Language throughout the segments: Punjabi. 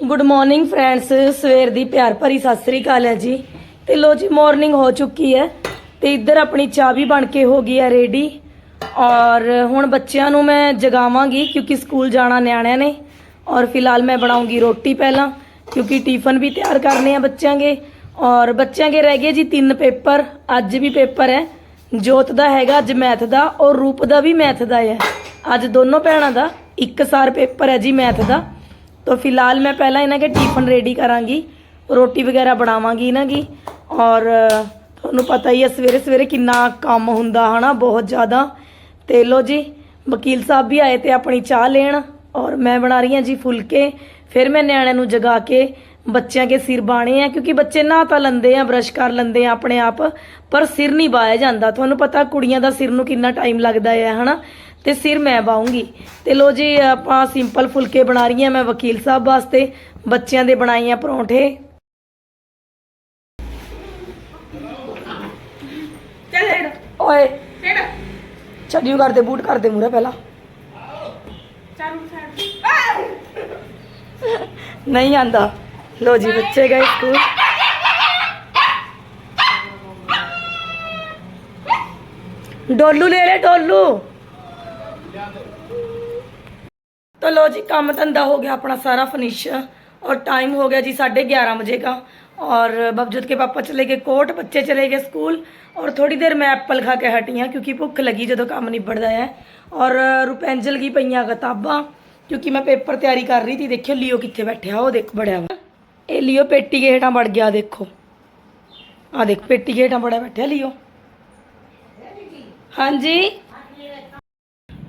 ਗੁੱਡ ਮਾਰਨਿੰਗ ਫਰੈਂਡਸ ਸਵੇਰ ਦੀ ਪਿਆਰ ਭਰੀ ਸਤਿ ਸ੍ਰੀ ਅਕਾਲ ਹੈ ਜੀ। ਤੇ ਲੋ ਜੀ ਮਾਰਨਿੰਗ ਹੋ ਚੁੱਕੀ ਹੈ। ਤੇ ਇੱਧਰ ਆਪਣੀ ਚਾਹ ਵੀ ਬਣ ਕੇ ਹੋ ਗਈ ਹੈ ਰੈਡੀ ਔਰ ਹੁਣ ਬੱਚਿਆਂ ਨੂੰ ਮੈਂ ਜਗਾਵਾਂਗੀ, ਕਿਉਂਕਿ ਸਕੂਲ ਜਾਣਾ ਨਿਆਣਿਆਂ ਨੇ। ਔਰ ਫਿਲਹਾਲ ਮੈਂ ਬਣਾਉਂਗੀ ਰੋਟੀ ਪਹਿਲਾਂ, ਕਿਉਂਕਿ ਟਿਫਨ ਵੀ ਤਿਆਰ ਕਰਨੇ ਆ ਬੱਚਿਆਂ ਦੇ। ਔਰ ਬੱਚਿਆਂ ਦੇ ਰਹਿ ਗਏ ਜੀ ਤਿੰਨ ਪੇਪਰ, ਅੱਜ ਵੀ ਪੇਪਰ ਹੈ। ਜੋਤ ਦਾ ਹੈਗਾ ਅੱਜ ਮੈਥ ਦਾ, ਔਰ ਰੂਪ ਦਾ ਵੀ ਮੈਥ ਦਾ ਹੈ। ਅੱਜ ਦੋਨੋਂ ਭੈਣਾਂ ਦਾ, ਇੱਕ ਸਾਰ ਪੇਪਰ ਹੈ ਜੀ ਮੈਥ ਦਾ। तो फिलहाल मैं पहला ਇਹਨਾਂ ਕੇ ਟਿਫਨ ਰੈਡੀ ਕਰਾਂਗੀ ਰੋਟੀ ਵਗੈਰਾ ਬਣਾਵਾਂਗੀ ਇਹਨਾਂ ਦੀ ਔਰ ਤੁਹਾਨੂੰ ਪਤਾ ਹੀ ਹੈ ਸਵੇਰੇ ਸਵੇਰੇ ਕਿੰਨਾ ਕੰਮ ਹੁੰਦਾ ਹਨਾ ਬਹੁਤ ਜ਼ਿਆਦਾ ਤੇ ਲੋ ਜੀ ਵਕੀਲ ਸਾਹਿਬ ਵੀ ਆਏ ਤੇ ਆਪਣੀ ਚਾਹ ਲੈਣ ਔਰ ਮੈਂ ਬਣਾ ਰਹੀ ਹਾਂ ਜੀ ਫੁਲਕੇ ਫਿਰ ਮੈਂ ਨਿਆਣਿਆਂ ਨੂੰ ਜਗਾ ਕੇ ਬੱਚਿਆਂ ਕੇ ਸਿਰ ਬਾਣੇ ਆ ਕਿਉਂਕਿ ਬੱਚੇ ਨਹਾ ਤਾਂ ਲੈਂਦੇ ਆ ਬਰਸ਼ ਕਰ ਲੈਂਦੇ ਆ ਆਪਣੇ ਆਪ ਪਰ ਸਿਰ ਨਹੀਂ ਬਾਇਆ ਜਾਂਦਾ ਤੁਹਾਨੂੰ ਪਤਾ ਕੁੜੀਆਂ ਦਾ ਸਿਰ ਨੂੰ ਕਿੰਨਾ ਟਾਈਮ ਲੱਗਦਾ ਹੈ ਹਨਾ ਤੇ ਸਿਰ ਮੈਂ ਬਾਉਂਗੀ ਤੇ ਲੋ ਜੀ ਆਪਾਂ ਸਿੰਪਲ ਫੁਲਕੇ ਬਣਾ ਰਹੀ ਹਾਂ ਮੈਂ ਵਕੀਲ ਸਾਹਿਬ ਵਾਸਤੇ। ਬੱਚਿਆਂ ਦੇ ਬਣਾਈ ਆ ਪਰੌਂਠੇ। ਚੱਲ ਓਏ ਛੱਡਿਓ ਕਰਦੇ ਬੂਟ ਕਰਦੇ ਮੂਰੇ ਪਹਿਲਾਂ। ਨਹੀਂ ਆਂਦਾ। ਲੋ ਜੀ ਬੱਚੇ ਗਏ ਸਕੂਲ। ਡੋਲੂ ਲੈ ਲੈ ਡੋਲੂ। तो लो जी काम धंधा हो गया अपना सारा फिनिश और टाइम हो गया जी साढ़े ग्यारह बजे का और बबजूत के पापा चले गए कोर्ट बच्चे चले गए स्कूल और थोड़ी देर मैं एप्पल खा के हटी हाँ क्योंकि भुख लगी जो काम निबड़ता है और रुपेंजल की पईयां किताबा क्योंकि मैं पेपर तैयारी कर रही थी देखियो लियो कितने बैठे वो देख बड़िया वा ये लियो पेटी के हेठा बढ़ गया देखो हाँ देख पेटी के हेठा बड़ा बैठा लियो हाँ जी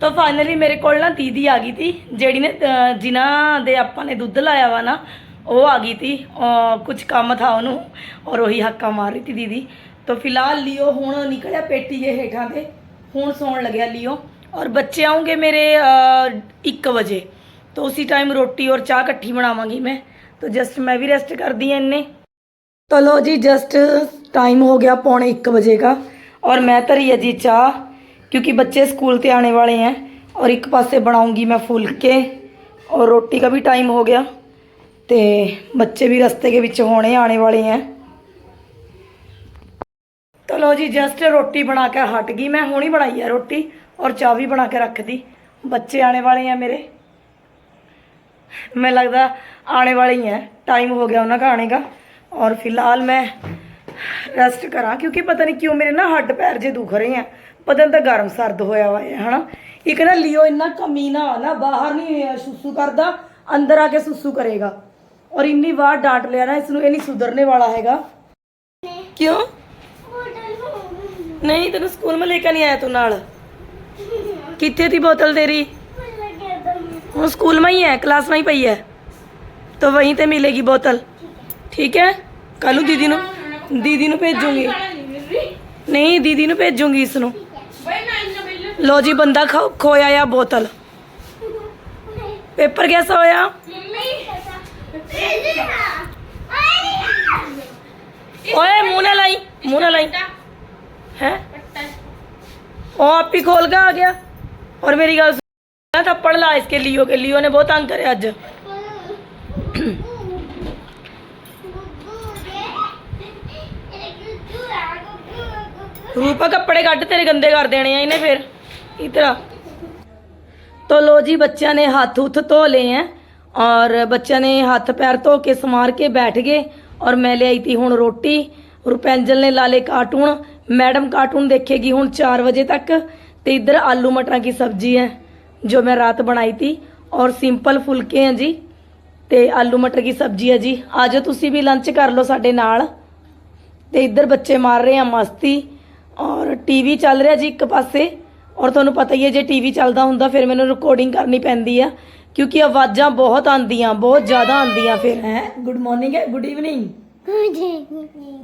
ਤਾਂ ਫਾਈਨਲੀ ਮੇਰੇ ਕੋਲ ਨਾ ਦੀਦੀ ਆ ਗਈ ਤੀ ਜਿਹੜੀ ਨੇ ਜਿਨ੍ਹਾਂ ਦੇ ਆਪਾਂ ਨੇ ਦੁੱਧ ਲਾਇਆ ਵਾ ਨਾ, ਉਹ ਆ ਗਈ ਤੀ ਕੁਝ ਕੰਮ ਥਾ ਉਹਨੂੰ, ਔਰ ਉਹੀ ਹੱਕਾ ਮਾਰ ਰਹੀ ਤੀ ਦੀਦੀ। ਤਾਂ ਫਿਲਹਾਲ ਲਿਓ ਹੁਣ ਨਿਕਲਿਆ ਪੇਟੀ ਦੇ ਹੇਠਾਂ ਤੇ, ਹੁਣ ਸੌਣ ਲੱਗਿਆ ਲਿਓ। ਔਰ ਬੱਚੇ ਆਉਂਗੇ ਮੇਰੇ 1 ਵਜੇ। ਤਾਂ ਉਸੇ ਟਾਈਮ ਰੋਟੀ ਔਰ ਚਾਹ ਇਕੱਠੀ ਬਣਾਵਾਂਗੀ ਮੈਂ। ਤਾਂ ਜਸਟ ਮੈਂ ਵੀ ਰੈਸਟ ਕਰਦੀ ਐ ਇੰਨੇ। ਤੋ ਲੋ ਜੀ ਜਸਟ ਟਾਈਮ ਹੋ ਗਿਆ ਪੌਣੇ 1 ਵਜੇ ਦਾ। ਔਰ ਮੈਂ ਧਰੀ ਹੈ ਜੀ ਚਾਹ। क्योंकि बच्चे स्कूल से आने वाले हैं और एक पासे बनाऊँगी मैं फुलके और रोटी का भी टाइम हो गया। तो बच्चे भी रस्ते के बिच होने आने वाले हैं। तो लो जी जस्ट रोटी बना कर हट गई। मैं हूँ ही बनाई है रोटी और चाह भी बना के रख दी बच्चे आने वाले हैं मेरे। मैं लगता आने वाले ही हैं। टाइम हो गया उन्होंने आने का। और फ़िलहाल मैं रेस्ट करा, क्योंकि पता नहीं क्यों मेरे ना हड्ड पैर जे दुख रहे हैं। ਪਤਾ ਨਹੀਂ ਗਰਮ ਸਰਦ ਹੋਇਆ ਵਾ ਹਨਾ? ਇੱਕ ਨਾ ਲਿਓ ਇੰਨਾ ਕਮੀਨਾ ਨਾ ਬਾਹਰ ਨਹੀਂ ਸੁਸੂ ਕਰਦਾ, ਅੰਦਰ ਆ ਕੇ ਸੁਸੂ ਕਰੇਗਾ। ਔਰ ਇੰਨੀ ਵਾਰ ਡਾਂਟ ਲਿਆ ਨਾ, ਇਸ ਨੂੰ ਇਹ ਨਹੀਂ ਸੁਧਰਨੇ ਵਾਲਾ ਹੈਗਾ। ਕਿਉਂ? ਨਹੀਂ, ਤੈਨੂੰ ਸਕੂਲ ਮੈਂ ਲੈ ਕੇ ਨਹੀਂ ਆਇਆ ਤੂੰ ਨਾਲ? ਕਿੱਥੇ ਦੀ ਬੋਤਲ ਤੇਰੀ? ਉਹ ਸਕੂਲ ਮੈਂ ਹੀ ਹੈ, ਕਲਾਸ ਮੈਂ ਹੀ ਪਈ ਹੈ। ਤਾਂ ਵਹੀਂ ਤੇ ਮਿਲੇਗੀ ਬੋਤਲ। ਠੀਕ ਹੈ? ਕੱਲ ਦੀਦੀ ਨੂੰ ਦੀਦੀ ਨੂੰ ਭੇਜੂਗੀ। ਨਹੀਂ, ਦੀਦੀ ਨੂੰ ਭੇਜੂਗੀ ਇਸ ਨੂੰ। ਲੋ ਜੀ, ਬੰਦਾ ਖੋ- ਖੋਇਆ ਆ ਬੋਤਲ। ਪੇਪਰ ਕਿਹਦਾ ਹੋਇਆ ਓਏ, ਮੂੰਹ ਨਾ ਲਾਈ, ਮੂੰਹ ਨਾ ਲਾਈ। ਹੈ? ਉਹ ਆਪ ਹੀ ਖੋਲ ਕੇ ਆ ਗਿਆ। ਔਰ ਮੇਰੀ ਗੱਲ ਸੁਣ ਥੱਪੜ ਲਾ ਇਸਕੇ ਲਿਓ ਕੇ ਲਿਓ ਨੇ ਬਹੁਤ ਤੰਗ ਕਰਿਆ ਅੱਜ। ਰੂਪਾ ਕੱਪੜੇ ਕੱਢ, ਤੇਰੇ ਗੰਦੇ ਕਰ ਦੇਣੇ ਆ ਇਹਨੇ ਫਿਰ। ਇਤਰਾ तो लो जी बच्चा ने हाथ उथ धो ले हैं और बच्चा ने हाथ पैर धो के समार के बैठ गए और मैं ले आई थी हूँ रोटी रुपेंजल ने ला ले कार्टून मैडम कार्टून देखेगी हूँ चार बजे तक तो इधर आलू मटरों की सब्जी है जो मैं रात बनाई थी और सिंपल फुलके हैं जी ਤੇ ਆਲੂ ਮਟਰ ਦੀ ਸਬਜ਼ੀ ਹੈ ਜੀ ਆਜੋ ਤੁਸੀਂ ਵੀ ਲੰਚ ਕਰ ਲਓ ਸਾਡੇ ਨਾਲ ਤੇ ਇੱਧਰ ਬੱਚੇ ਮਾਰ ਰਹੇ ਆ ਮਸਤੀ ਔਰ ਟੀਵੀ ਚੱਲ ਰਿਹਾ ਜੀ ਇੱਕ ਪਾਸੇ और थोड़ा पता ही है जो टीवी चलता हों फिर मैं रिकॉर्डिंग करनी पैंती है क्योंकि आवाजा बहुत आदि बहुत ज़्यादा आदि फिर है? गुड मॉर्निंग है गुड ईवनिंग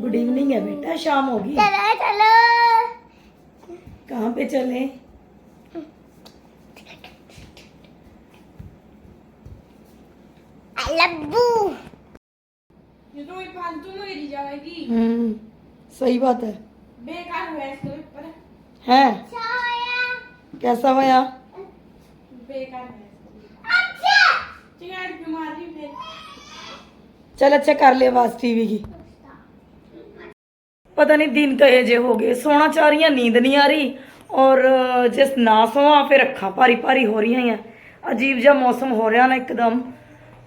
गुड इवनिंग है बेटा शाम हो कहाँ पे चले? हम्म, सही बात है। बेकार है कैसा होया बेकार हुआ अच्छा चिंगारी बीमारी फिर चल अच्छा कर ले आवाज टीवी की पता नहीं दिन कहे जे हो गए सोना चाह रही हैं नींद नहीं आ रही और अ, जिस ना सोआ फिर ਅੱਖਾਂ ਭਾਰੀ ਭਾਰੀ ਹੋ ਰਹੀਆਂ ਆ ਅਜੀਬ ਜਿਹਾ ਮੌਸਮ ਹੋ ਰਿਹਾ ਨਾ ਇੱਕਦਮ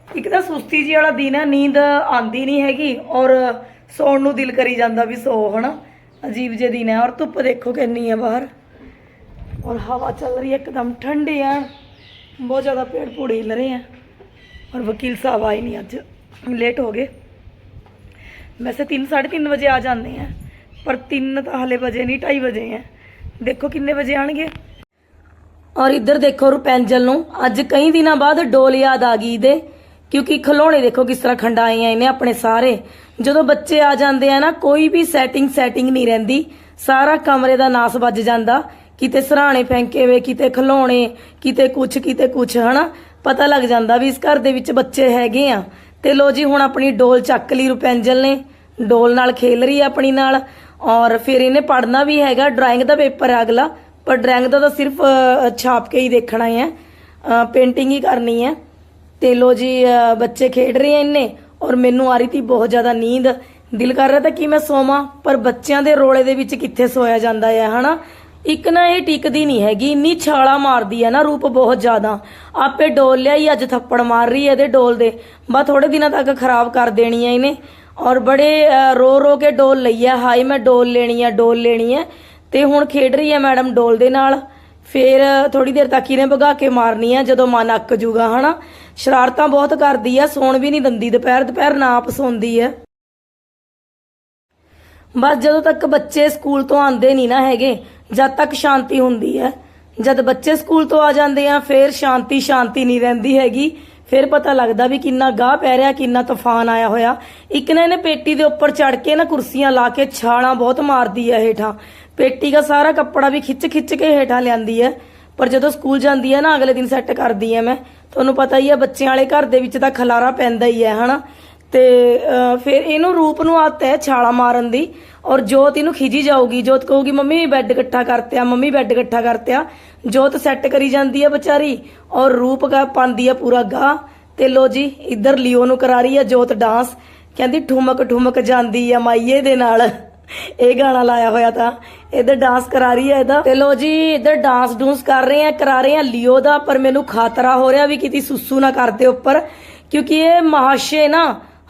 ਇੱਕ ਤਾਂ ਸੁਸਤੀ ਜੀ ਵਾਲਾ ਦਿਨ ਹੈ ਨੀਂਦ ਆਂਦੀ ਨਹੀਂ ਹੈਗੀ ਔਰ ਸੌਣ ਨੂੰ ਦਿਲ ਕਰੀ ਜਾਂਦਾ ਵੀ ਸੋ ਹਨਾ ਅਜੀਬ ਜਿਹੇ ਦਿਨ ਹੈ ਔਰ ਧੁੱਪ ਦੇਖੋ ਕਿੰਨੀ ਹੈ ਬਾਹਰ ਔਰ ਹਵਾ ਚੱਲ ਰਹੀ ਹੈ ਇੱਕਦਮ ਠੰਡੀ ਹੈ ਬਹੁਤ ਜ਼ਿਆਦਾ ਪੇੜ ਪੂੜ ਹਿਲ ਰਹੇ ਹੈ ਔਰ ਵਕੀਲ ਸਾਹਿਬ ਆਏ ਨਹੀਂ ਅੱਜ। ਲੇਟ ਹੋ ਗਏ। ਵੈਸੇ 3 3:30 ਵਜੇ ਆ ਜਾਂਦੇ ਆ। ਪਰ 3 ਤਾਂ ਹਲੇ ਵਜੇ ਨਹੀਂ 2:30 ਵਜੇ ਆ। ਦੇਖੋ ਕਿੰਨੇ ਵਜੇ ਆਣਗੇ। ਔਰ ਇੱਧਰ ਦੇਖੋ ਰੁਪੈਂਜਲ ਨੂੰ। ਅੱਜ ਕਈ ਦਿਨਾਂ ਬਾਅਦ ਡੋਲ ਯਾਦ ਆ ਗਈ ਇਹਦੇ। ਕਿਉਂਕਿ ਖਿਲੌਣੇ ਦੇਖੋ ਕਿਸ ਤਰ੍ਹਾਂ ਖੰਡਾਏ ਆ ਇਹਨੇ ਆਪਣੇ ਸਾਰੇ। ਜਦੋਂ ਬੱਚੇ ਆ ਜਾਂਦੇ ਆ ਨਾ, ਕੋਈ ਵੀ ਸੈਟਿੰਗ ਸੈਟਿੰਗ ਨਹੀਂ ਰਹਿੰਦੀ। ਸਾਰਾ ਕਮਰੇ ਦਾ ਨਾਸ ਵੱਜ ਜਾਂਦਾ। ਕਿਤੇ ਸਰਾਣੇ ਫੈਂਕੇ ਵੇ, ਕਿਤੇ ਖਲੋਣੇ, ਕਿਤੇ ਕੁਛ ਕਿਤੇ ਕੁਛ, ਹਨਾ? ਪਤਾ ਲੱਗ ਜਾਂਦਾ ਵੀ ਇਸ ਘਰ ਦੇ ਵਿੱਚ ਬੱਚੇ ਹੈਗੇ ਆ। ਤੇ ਲੋ ਜੀ, ਹੁਣ ਆਪਣੀ ਡੋਲ ਚੱਕ ਲਈ ਰੁਪੈਂਜਲ ਨੇ। ਡੋਲ ਨਾਲ ਖੇਲ ਰਹੀ ਹੈ ਆਪਣੀ ਨਾਲ। ਔਰ ਫਿਰ ਇਹਨੇ ਪੜਨਾ ਵੀ ਹੈਗਾ ਡਰਾਇੰਗ ਦਾ ਪੇਪਰ ਹੈ ਅਗਲਾ। ਪਰ ਡਰਾਇੰਗ ਦਾ ਤਾਂ ਸਿਰਫ ਛਾਪ ਕੇ ਹੀ ਦੇਖਣਾ ਹੈ ਪੇਂਟਿੰਗ ਹੀ ਕਰਨੀ ਹੈ ਤੇ ਲੋ ਜੀ ਬੱਚੇ ਖੇਡ ਰਹੇ ਆ ਇਹਨੇ ਔਰ ਮੈਨੂੰ ਆ ਰਹੀ ਤੀ ਬਹੁਤ ਜ਼ਿਆਦਾ ਨੀਂਦ। ਦਿਲ ਕਰ ਰਿਹਾ ਤਾਂ ਕਿ ਮੈਂ ਸੋਵਾਂ? ਪਰ ਬੱਚਿਆਂ ਦੇ ਰੋਲੇ ਦੇ ਵਿੱਚ ਕਿੱਥੇ ਸੋਇਆ ਜਾਂਦਾ ਹੈ ਹਨਾ? ਇੱਕ ਨਾ ਇਹ ਟਿਕਦੀ ਨਹੀਂ ਹੈਗੀ, ਇੰਨੀ ਛਾਲਾ ਮਾਰਦੀ ਹੈ ਨਾ ਰੂਪ ਬਹੁਤ ਜ਼ਿਆਦਾ। ਆਪੇ ਡੋਲ ਲਿਆ ਹੀ ਅੱਜ ਥੱਪੜ ਮਾਰ ਰਹੀ ਹੈ ਇਹਦੇ ਡੋਲ ਦੇ। ਬਸ ਥੋੜੇ ਦਿਨਾਂ ਤੱਕ ਖਰਾਬ ਕਰ ਦੇਣੀ ਹੈ ਇਹਨੇ। ਔਰ ਬੜੇ ਰੋ ਰੋ ਕੇ ਡੋਲ ਲਈ ਹੈ। ਹਾਈ ਮੈਂ ਡੋਲ ਲੈਣੀ ਹੈ, ਡੋਲ ਲੈਣੀ ਹੈ। ਤੇ ਹੁਣ ਖੇਡ ਰਹੀ ਹੈ ਮੈਡਮ ਡੋਲ ਦੇ ਨਾਲ। ਫਿਰ ਥੋੜੀ ਦੇਰ ਤੱਕ ਇਹਨੇ ਭਗਾ ਕੇ ਮਾਰਨੀ ਆ ਜਦੋਂ ਮਨ ਅੱਕ ਜੂਗਾ, ਹਨਾ? ਸ਼ਰਾਰਤਾਂ ਬਹੁਤ ਕਰਦੀ ਹੈ, ਸੌਣ ਵੀ ਨਹੀਂ ਦਿੰਦੀ, ਦੁਪਹਿਰ ਦੁਪਹਿਰ ਨਾਪ ਆਪ ਸੌਂਦੀ ਆ ਬਸ ਜਦੋਂ ਤੱਕ ਬੱਚੇ ਸਕੂਲ ਤੋਂ ਆਉਂਦੇ ਨਹੀਂ ਨਾ ਹੈਗੇ ਜਦ ਤੱਕ ਸ਼ਾਂਤੀ ਹੁੰਦੀ ਹੈ। ਜਦ ਬੱਚੇ ਸਕੂਲ ਤੋਂ ਆ ਜਾਂਦੇ ਆ, ਫਿਰ ਸ਼ਾਂਤੀ ਸ਼ਾਂਤੀ ਨਹੀਂ ਰਹਿੰਦੀ ਹੈਗੀ। ਫਿਰ ਪਤਾ ਲੱਗਦਾ ਵੀ ਕਿੰਨਾ ਗਾਹ ਪੈ ਰਿਹਾ, ਕਿੰਨਾ ਤੂਫਾਨ ਆਇਆ ਹੋਇਆ। ਇੱਕ ਨਾ ਇਹਨੇ ਪੇਟੀ ਦੇ ਉੱਪਰ ਚੜ ਕੇ ਨਾ ਕੁਰਸੀਆਂ ਲਾ ਕੇ ਛਾਲਾਂ ਬਹੁਤ ਮਾਰਦੀ ਹੈ ਹੇਠਾਂ। ਪੇਟੀ ਦਾ ਸਾਰਾ ਕੱਪੜਾ ਵੀ ਖਿੱਚ ਖਿੱਚ ਕੇ ਹੇਠਾਂ ਲਿਆਂਦੀ ਹੈ। ਪਰ ਜਦੋਂ ਸਕੂਲ ਜਾਂਦੀ ਹੈ ਨਾ, ਅਗਲੇ ਦਿਨ ਸੈੱਟ ਕਰਦੀ ਹੈ ਮੈਂ। ਤੁਹਾਨੂੰ ਪਤਾ ਹੀ ਹੈ, ਬੱਚਿਆਂ ਵਾਲੇ ਘਰ ਦੇ ਵਿੱਚ ਤਾਂ ਖਲਾਰਾ ਪੈਂਦਾ ਹੀ ਹੈ, ਹਨਾ? ਤੇ ਫਿਰ ਇਹਨੂੰ ਰੂਪ ਨੂੰ ਆਦਤ ਹੈ ਛਾਲਾ ਮਾਰਨ ਦੀ ਔਰ ਜੋਤ ਇਹਨੂੰ ਖਿਜੀ ਜਾਊਗੀ। ਜੋਤ ਕਹੂਗੀ, ਮੰਮੀ ਬੈੱਡ ਇਕੱਠਾ ਕਰਤਿਆ, ਮੰਮੀ ਬੈੱਡ ਇਕੱਠਾ ਕਰਤਿਆ। ਜੋਤ ਸੈੱਟ ਕਰੀ ਜਾਂਦੀ ਹੈ ਵਿਚਾਰੀ ਔਰ ਰੂਪ ਕਾ ਪਾਉਂਦੀ ਹੈ ਪੂਰਾ ਗਾ ਤੇ ਲੋ ਜੀ, ਇੱਧਰ ਲਿਓ ਨੂੰ ਕਰਾ ਰਹੀ ਹੈ ਜੋਤ ਡਾਂਸ ਕਹਿੰਦੀ, ਠੁਮਕ ਠੁਮਕ ਜਾਂਦੀ ਹੈ ਮਾਈਏ ਦੇ ਨਾਲ। ਇਹ ਗਾਣਾ ਲਾਇਆ ਹੋਇਆ ਤਾਂ। ਇੱਧਰ ਡਾਂਸ ਕਰਾ ਰਹੀ ਹੈ ਇਹਦਾ। ਤੇ ਲੋ ਜੀ, ਇੱਧਰ ਡਾਂਸ ਡੂੰਸ ਕਰ ਰਹੇ ਆ ਕਰਾ ਰਹੇ ਆ ਲਿਓ ਦਾ, ਪਰ ਮੈਨੂੰ ਖਾਤਰਾ ਹੋ ਰਿਹਾ ਵੀ ਕਿਤੇ ਸੁਸੂ ਨਾ ਕਰਦੇ ਉੱਪਰ। ਕਿਉਂਕਿ ਇਹ ਮਹਾਸ਼ੇ ਨਾ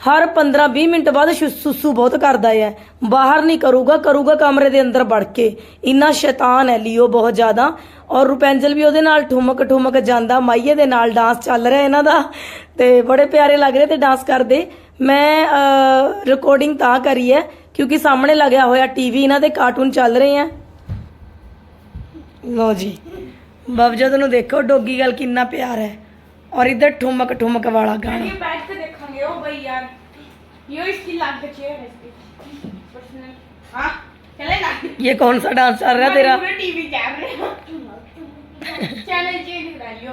ਹਰ 15-20 ਮਿੰਟ ਬਾਅਦ ਸ਼ੁ- ਸੁਸੂ ਬਹੁਤ ਕਰਦਾ ਹੈ। ਬਾਹਰ ਨਹੀਂ ਕਰੂਗਾ ਕਰੂਗਾ ਕਮਰੇ ਦੇ ਅੰਦਰ ਵੜ ਕੇ। ਇੰਨਾ ਸ਼ੈਤਾਨ ਹੈ ਲਿਓ ਬਹੁਤ ਜ਼ਿਆਦਾ। ਔਰ ਰੁਪੈਂਜਲ ਵੀ ਉਹਦੇ ਨਾਲ ਠੁਮਕ ਠੁਮਕ ਜਾਂਦਾ। ਮਾਈਏ ਦੇ ਨਾਲ ਡਾਂਸ ਚੱਲ ਰਿਹਾ ਇਹਨਾਂ ਦਾ। ਤੇ ਬੜੇ ਪਿਆਰੇ ਲੱਗ ਰਹੇ ਤੇ ਡਾਂਸ ਕਰਦੇ। ਮੈਂ ਰਿਕਾਰਡਿੰਗ ਤਾਂ ਕਰੀ ਹੈ, ਕਿਉਂਕਿ ਸਾਹਮਣੇ ਲੱਗਿਆ ਹੋਇਆ ਟੀਵੀ ਇਹਨਾਂ ਦੇ ਕਾਰਟੂਨ ਚੱਲ ਰਹੇ ਆ ਲੋ ਜੀ। ਬਵਜਦ ਨੂੰ ਦੇਖੋ, ਡੋਗੀ ਗੱਲ ਕਿੰਨਾ ਪਿਆਰ ਹੈ। ਔਰ ਇਧਰ ਠੁਮਕ ਠੁਮਕ ਵਾਲਾ ਗਾਣਾ। देखेंगे ओ भाई यार। यो इसकी लाग के चेयर है इसकी। पर्सनल हाँ? चले ना ये कौन सा डांस चल रहा है तेरा? पूरे टीवी चल रहे हो। चैनल चेंज करा लियो।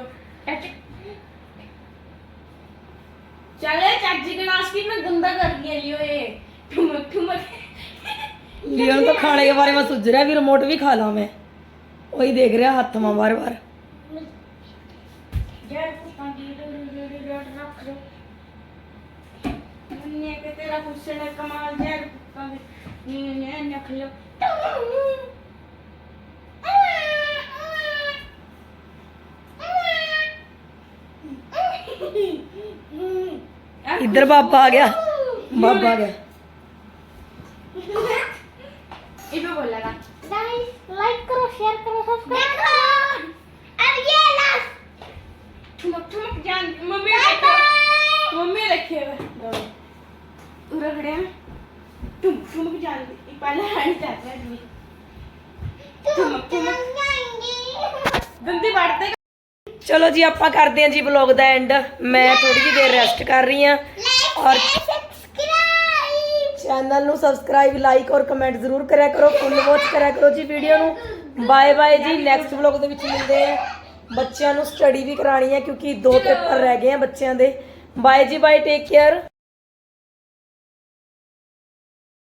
चले चाची के नाश की ना गंदा कर दिया लियो ये। ठुमक ठुमक। लियोन तो खाने के बारे में सोच रहा है भी रिमोट भी खा ला मैं। वही देख रहा हाथ में बार बार। यार कुत्ता की रख दो ने के तेरा हुस्न है कमाल यार कुत्ता ने ने ने रख लो इधर बाबा आ गया बाबा आ गया इधर बोलेगा गाइस लाइक करो शेयर करो सब्सक्राइब करो अब ये लास्ट ठुमक ठुमक जान मम्मी रखे मम्मी रखे पूरा खड़े हैं ठुम ठुमक जान ये पहले हानी जाते हैं जी ठुमक ठुमक दंदी बढ़ते ਚਲੋ ਜੀ ਆਪਾਂ ਕਰਦੇ ਹਾਂ ਜੀ ਵਲੌਗ ਦਾ ਐਂਡ ਮੈਂ ਥੋੜੀ ਜਿਹੀ ਦੇਰ ਰੈਸਟ ਕਰ ਰਹੀ ਹਾਂ ਔਰ सब्सक्राइब ਚੈਨਲ ਨੂੰ ਸਬਸਕ੍ਰਾਈਬ ਲਾਈਕ ਔਰ ਕਮੈਂਟ ਜ਼ਰੂਰ ਕਰਿਆ ਕਰੋ ਫੁੱਲ ਵਾਚ ਕਰਿਆ ਕਰੋ ਜੀ ਵੀਡੀਓ ਨੂੰ ਬਾਏ ਬਾਏ ਜੀ ਨੈਕਸਟ ਵਲੌਗ ਦੇ ਵਿੱਚ ਮਿਲਦੇ ਆ ਬੱਚਿਆਂ ਨੂੰ ਸਟੱਡੀ ਵੀ ਕਰਾਣੀ ਹੈ ਕਿਉਂਕਿ ਦੋ ਪੇਪਰ ਰਹਿ ਗਏ ਆ ਬੱਚਿਆਂ ਦੇ ਬਾਏ ਜੀ ਬਾਏ ਟੇਕ ਕੇਅਰ